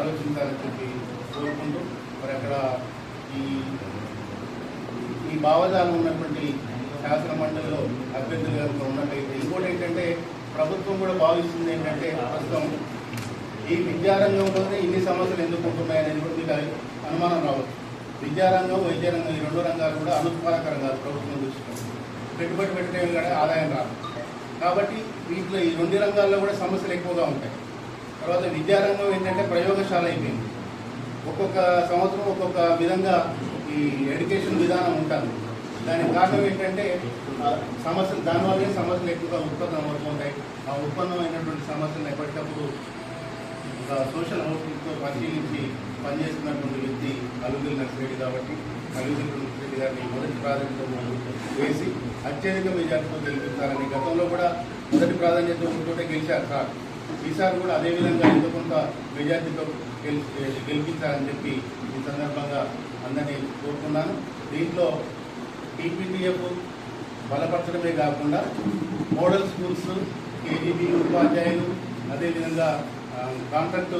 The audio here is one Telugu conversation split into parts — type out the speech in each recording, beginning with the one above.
ఆలోచించాలని చెప్పి కోరుకుంటూ మరి అక్కడ ఈ ఈ భావజాలం ఉన్నటువంటి శాసన మండలిలో అభ్యర్థులు కనుక ఉన్నట్టయితే ఇంకోటి ఏంటంటే ప్రభుత్వం కూడా భావిస్తుంది ఏంటంటే ప్రస్తుతం ఈ విద్యారంగంలోనే ఇన్ని సమస్యలు ఎందుకు ఉంటున్నాయని కూడా మీకు అనుమానం రావచ్చు. విద్యారంగం వైద్య రంగం ఈ రెండు రంగాలు కూడా అనుత్పాదక రంగాలు ప్రభుత్వం దృష్టిలో. పెట్టుబడి పెట్టడం కానీ ఆదాయం రాదు. కాబట్టి వీటిలో ఈ రెండు రంగాల్లో కూడా సమస్యలు ఎక్కువగా ఉంటాయి. తర్వాత విద్యారంగం ఏంటంటే ప్రయోగశాల అయిపోయింది. ఒక్కొక్క సంవత్సరం ఒక్కొక్క విధంగా ఈ ఎడ్యుకేషన్ విధానం ఉంటుంది. దానికి కారణం ఏంటంటే సమస్యలు దానివల్లే సమస్యలు ఎక్కువగా ఉత్పన్నం అవుతుంటాయి. ఆ ఉత్పన్నమైనటువంటి సమస్యలను ఎప్పటికప్పుడు సోషల్ హౌస్తో పరిశీలించి పనిచేస్తున్నటువంటి వ్యక్తి అలుగుల నర్సిరెడ్డి కాబట్టి అలుగుల నర్సిరెడ్డి గారిని మొదటి ప్రాధాన్యత వేసి అత్యధిక మెజార్టీతో గెలిపిస్తారని గతంలో కూడా మొదటి ప్రాధాన్యత ఉంటుంటే గెలిచారు సార్. ఈసారి కూడా అదేవిధంగా ఎంతో కొంత మెజార్టీతో గెలి గెలిపించాలని చెప్పి ఈ సందర్భంగా అందరినీ కోరుకున్నాను దీంట్లో టీపీటీఎఫ్ బలపరచడమే కాకుండా మోడల్ స్కూల్స్ కేజీబీ ఉపాధ్యాయులు అదేవిధంగా కాంట్రాక్ట్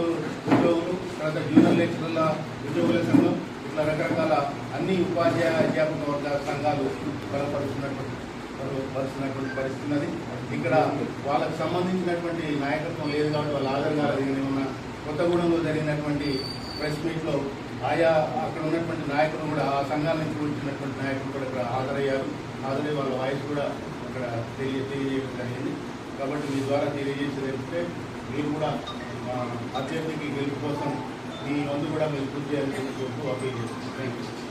ఉద్యోగులు తర్వాత జూనియర్ లెక్చరర్ల ఉద్యోగుల సంఘం ఇట్లా రకరకాల అన్ని ఉపాధ్యాయ అధ్యాపక వర్గ సంఘాలు బలపరుస్తున్నటువంటి పరుస్తున్నటువంటి పరిస్థితి ఉన్నది. ఇక్కడ వాళ్ళకు సంబంధించినటువంటి నాయకత్వం లేదు కాబట్టి వాళ్ళ ఆధార్ గారు ఉన్న కొత్తగూడెంలో జరిగినటువంటి ప్రెస్ మీట్లో ఆయా అక్కడ ఉన్నటువంటి నాయకులు కూడా ఆ సంఘాల నుంచి వచ్చినటువంటి నాయకులు కూడా ఇక్కడ హాజరయ్యారు. హాజరై వాళ్ళ వాయిస్ కూడా అక్కడ తెలియ తెలియజేయడం జరిగింది. కాబట్టి మీ ద్వారా తెలియజేసేది ఏంటంటే మీరు కూడా మా అభ్యర్థికి గెలుపు కోసం మీ వంతు కూడా మీరు పూర్తి చేయాలని చెప్పి అప్పీల్ చేస్తున్నాం థ్యాంక్ యూ